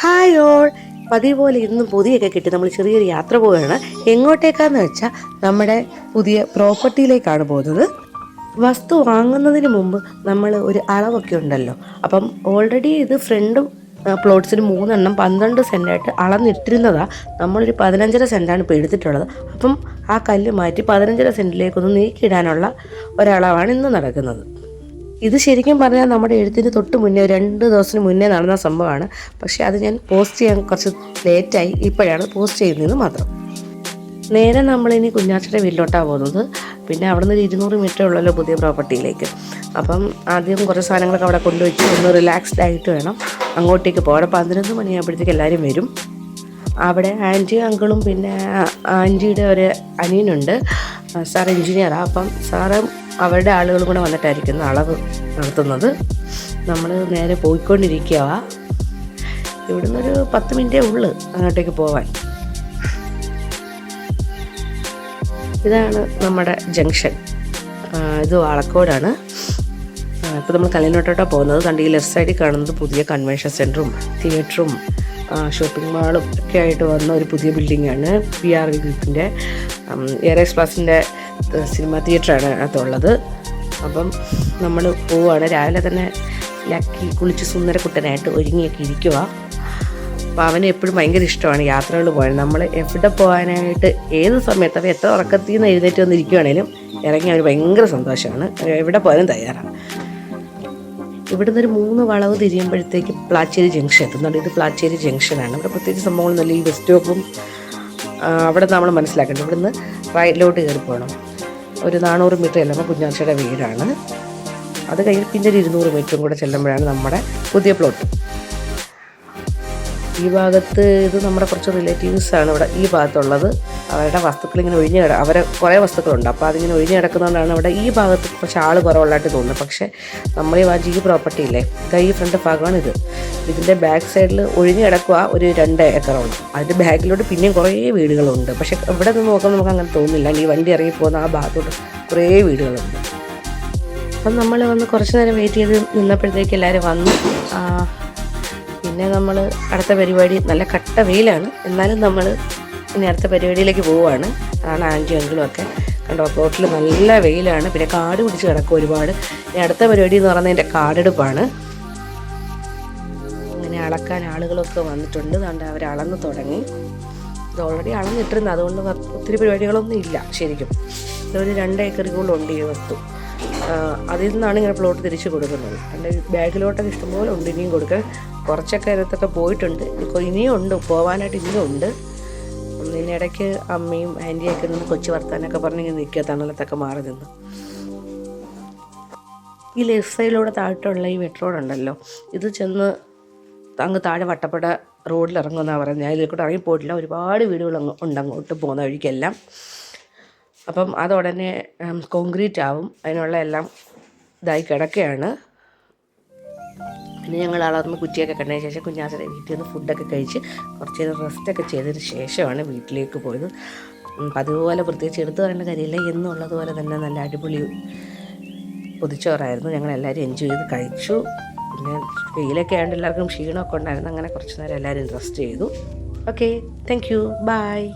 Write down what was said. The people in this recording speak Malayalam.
ഹായ് ഓൾ പതിവ് പോലെ ഇന്നും പുതിയൊക്കെ കിട്ടി. നമ്മൾ ചെറിയൊരു യാത്ര പോവുകയാണ്. എങ്ങോട്ടേക്കാന്ന് വെച്ചാൽ നമ്മുടെ പുതിയ പ്രോപ്പർട്ടിയിലേക്കാണ് പോകുന്നത്. വസ്തു വാങ്ങുന്നതിന് മുമ്പ് നമ്മൾ ഒരു അളവൊക്കെ ഉണ്ടല്ലോ. അപ്പം ഓൾറെഡി ഇത് ഫ്രണ്ടും പ്ലോട്ട്സിന് മൂന്നെണ്ണം പന്ത്രണ്ട് സെന്റായിട്ട് അളന്നിട്ടിരുന്നതാണ് നമ്മളൊരു പതിനഞ്ചര സെന്റാണ് ഇപ്പോൾ എടുത്തിട്ടുള്ളത് അപ്പം ആ കല്ല് മാറ്റി പതിനഞ്ചര സെന്റിലേക്കൊന്ന് നീക്കിയിടാനുള്ള ഒരളവാണ് ഇന്ന് നടക്കുന്നത്. ഇത് ശരിക്കും പറഞ്ഞാൽ നമ്മുടെ എഴുത്തിന് തൊട്ട് മുന്നേ രണ്ട് ദിവസത്തിന് മുന്നേ നടന്ന സംഭവമാണ്. പക്ഷേ അത് ഞാൻ പോസ്റ്റ് ചെയ്യാൻ കുറച്ച് ലേറ്റായി. ഇപ്പോഴാണ് പോസ്റ്റ് ചെയ്യുന്നത് മാത്രം. നേരെ നമ്മളിനി കുഞ്ഞാച്ചയുടെ വീട്ടിലോട്ടാണ് പോകുന്നത്. പിന്നെ അവിടെ നിന്ന് ഇരുന്നൂറ് മീറ്റർ ഉള്ളല്ലോ പുതിയ പ്രോപ്പർട്ടിയിലേക്ക് അപ്പം ആദ്യം കുറച്ച് സാധനങ്ങളൊക്കെ അവിടെ കൊണ്ടുവച്ച് ഒന്ന് റിലാക്സ്ഡ് ആയിട്ട് വേണം. അങ്ങോട്ടേക്ക് പോകാം അവിടെ പതിനൊന്ന് മണിയാകുമ്പോഴത്തേക്ക് എല്ലാവരും വരും. അവിടെ ആന്റി അങ്കിളും പിന്നെ ആന്റിയുടെ ഒരു അനിയനുണ്ട്. സാർ എഞ്ചിനീയറാണ് അപ്പം സാറ് അവരുടെ ആളുകൾ കൂടെ വന്നിട്ടായിരിക്കും അളവ് നടത്തുന്നത്. നമ്മൾ നേരെ പോയിക്കൊണ്ടിരിക്കുക ഇവിടുന്ന് ഒരു പത്ത് മിനിറ്റേ ഉള്ളു അങ്ങോട്ടേക്ക് പോവാൻ. ഇതാണ് നമ്മുടെ ജംഗ്ഷൻ. ഇത് വാളക്കോടാണ്. ഇപ്പോൾ നമ്മൾ കല്യാണോട്ടോട്ടാണ് പോകുന്നത്. കണ്ട് ഈ ലെഫ്റ്റ് സൈഡിൽ കാണുന്നത് പുതിയ കൺവെൻഷൻ സെന്ററും തിയേറ്ററും ഷോപ്പിംഗ് മാളും ഒക്കെ ആയിട്ട് വന്ന ഒരു പുതിയ ബിൽഡിങ്ങാണ് പി ആർ ഗ്രൂപ്പിന്റെ എയറേസ് പ്ലസിന്റെ സിനിമ തിയേറ്ററാണ് അതുള്ളത്. അപ്പം നമ്മൾ പോവുകയാണ് രാവിലെ തന്നെ ലക്കി കുളിച്ച് സുന്ദരക്കുട്ടനായിട്ട് ഒരുങ്ങിയൊക്കെ ഇരിക്കുക അപ്പോൾ അവന് എപ്പോഴും ഭയങ്കര ഇഷ്ടമാണ് യാത്രകൾ പോകാൻ. നമ്മൾ എവിടെ പോകാനായിട്ട് ഏത് സമയത്ത് അവ എത്ര ഉറക്കത്തിൽ നിന്ന് എഴുന്നേറ്റ് വന്നിരിക്കുകയാണേലും ഇറങ്ങി അവന് ഭയങ്കര സന്തോഷമാണ്. എവിടെ പോകാനും തയ്യാറാണ്. ഇവിടുന്ന് ഒരു മൂന്ന് വളവ് തിരിയുമ്പോഴത്തേക്ക് പ്ലാച്ചേരി ജംഗ്ഷൻ എത്തുന്നുണ്ട്. ഇത് പ്ലാച്ചേരി ജംഗ്ഷനാണ്. ഇവിടെ പ്രത്യേകിച്ച് സംഭവങ്ങളൊന്നുമില്ല. ഈ ബസ് സ്റ്റോപ്പും അവിടെ നമ്മൾ മനസ്സിലാക്കേണ്ടത് ഇവിടുന്ന് റൈറ്റിലോട്ട് കയറി പോകണം. ഒരു നാനൂറ് മീറ്റർ ചെല്ലുമ്പോൾ കുഞ്ഞാച്ചയുടെ വീടാണ്. അത് കഴിഞ്ഞ് പിന്നെ ഒരു ഇരുന്നൂറ് മീറ്ററും കൂടെ ചെല്ലുമ്പോഴാണ് നമ്മുടെ പുതിയ പ്ലോട്ട് ഈ ഭാഗത്ത് ഇത് നമ്മുടെ കുറച്ച് റിലേറ്റീവ്സ് ആണ് ഇവിടെ ഈ ഭാഗത്തുള്ളത്. അവരുടെ വസ്തുക്കൾ ഇങ്ങനെ ഒഴിഞ്ഞ് കിട അവരെ കുറേ വസ്തുക്കളുണ്ട്. അപ്പോൾ അതിങ്ങനെ ഒഴിഞ്ഞ് കിടക്കുന്നതുകൊണ്ടാണ് അവിടെ ഈ ഭാഗത്ത് കുറച്ച് ആൾ കുറവുള്ളതായിട്ട് തോന്നുന്നത്. പക്ഷേ നമ്മൾ ഈ വാങ്ങിച്ച ഈ പ്രോപ്പർട്ടി ഇല്ലേ? ഈ ഫ്രണ്ട് ഭാഗമാണ് ഇത്. ഇതിന്റെ ബാക്ക് സൈഡിൽ ഒഴിഞ്ഞ് കിടക്കുക ഒരു രണ്ട് ഏക്കറുണ്ട്. അതിന്റെ ബാക്കിലോട്ട് പിന്നെയും കുറേ വീടുകളുണ്ട്. പക്ഷേ ഇവിടെ നിന്ന് നോക്കുമ്പോൾ നമുക്ക് അങ്ങനെ തോന്നുന്നില്ല. ഈ വണ്ടി ഇറങ്ങി പോകുന്ന ആ ഭാഗത്തോട്ട് കുറേ വീടുകളുണ്ട്. അപ്പം നമ്മൾ വന്ന് കുറച്ച് നേരം വെയിറ്റ് ചെയ്ത് നിന്നപ്പോഴത്തേക്ക് എല്ലാവരും വന്നു. പിന്നെ നമ്മൾ അടുത്ത പരിപാടി നല്ല കട്ട വെയിലാണ്. എന്നാലും നമ്മൾ ഇനി അടുത്ത പരിപാടിയിലേക്ക് പോവുകയാണ് അതാണ് ആന്റി അങ്കിളും ഒക്കെ. കണ്ടോ പ്ലോട്ടിൽ നല്ല വെയിലാണ്. പിന്നെ കാട് പിടിച്ച് കിടക്കും ഒരുപാട്. ഇനി അടുത്ത പരിപാടി എന്ന് പറയുന്നത് എന്റെ കാടെടുപ്പാണ്. അങ്ങനെ അളക്കാൻ ആളുകളൊക്കെ വന്നിട്ടുണ്ട്. അതുകൊണ്ട് അവർ അളന്ന് തുടങ്ങി. ഇത് ഓൾറെഡി അളന്നിട്ടിരുന്നു. അതുകൊണ്ട് ഒത്തിരി പരിപാടികളൊന്നും ഇല്ല ശരിക്കും. ഇതൊരു രണ്ട് ഏക്കറുകളുണ്ട് ഈ വസ്തു. അതിൽ നിന്നാണ് ഇങ്ങനെ പ്ലോട്ട് തിരിച്ചു കൊടുക്കുന്നത്. അല്ലെങ്കിൽ ബാഗിലോട്ടൊക്കെ ഇഷ്ടംപോലെ ഉണ്ട് ഇനിയും കൊടുക്കാൻ. കുറച്ചൊക്കെ അതിനകത്തൊക്കെ പോയിട്ടുണ്ട്. ഇനിയും ഉണ്ട് പോകാനായിട്ട് ഇനിയും ഉണ്ട്. ഇതിനിടയ്ക്ക് അമ്മയും ആന്റിയൊക്കെ നിന്ന് കൊച്ചു വർത്താനൊക്കെ പറഞ്ഞ് നിൽക്കുക തണലത്തൊക്കെ മാറി നിന്ന്. ഈ ലെഫ്റ്റ് സൈഡിലൂടെ താഴോട്ടുള്ള ഈ മെട്രോ ഉണ്ടല്ലോ ഇത് ചെന്ന് അങ്ങ് താഴെ വട്ടപ്പട റോഡിൽ ഇറങ്ങുമെന്നാണ് പറയുന്നത്. ഞാൻ ഇതിൽ കൂടെ ഇറങ്ങി പോയിട്ടില്ല ഒരുപാട് വീടുകൾ അങ്ങ് ഉണ്ട് അങ്ങോട്ട് പോകുന്ന വഴിക്കെല്ലാം. അപ്പം അത് ഉടനെ കോൺക്രീറ്റ് ആവും. അതിനുള്ള എല്ലാം ഇതായി കിടക്കുകയാണ്. പിന്നെ ഞങ്ങൾ അളർന്ന് കുറ്റിയൊക്കെ കണ്ടതിന് ശേഷം കുഞ്ഞാസിന്റെ വീട്ടിൽ നിന്ന് ഫുഡൊക്കെ കഴിച്ച് കുറച്ച് നേരം റെസ്റ്റൊക്കെ ചെയ്തതിന് ശേഷമാണ് വീട്ടിലേക്ക് പോയത്. പതിവ് പോലെ പ്രത്യേകിച്ച് എടുത്തു പറയേണ്ട കാര്യമില്ല. എന്നുള്ളതുപോലെ തന്നെ നല്ല അടിപൊളി പൊതിച്ചോറായിരുന്നു. ഞങ്ങൾ എല്ലാവരും എൻജോയ് ചെയ്ത് കഴിച്ചു. പിന്നെ വെയിലൊക്കെ ആയതുകൊണ്ട് എല്ലാവർക്കും ക്ഷീണമൊക്കെ ഉണ്ടായിരുന്നു. അങ്ങനെ കുറച്ച് നേരം എല്ലാവരും റെസ്റ്റ് ചെയ്തു. Okay thank you by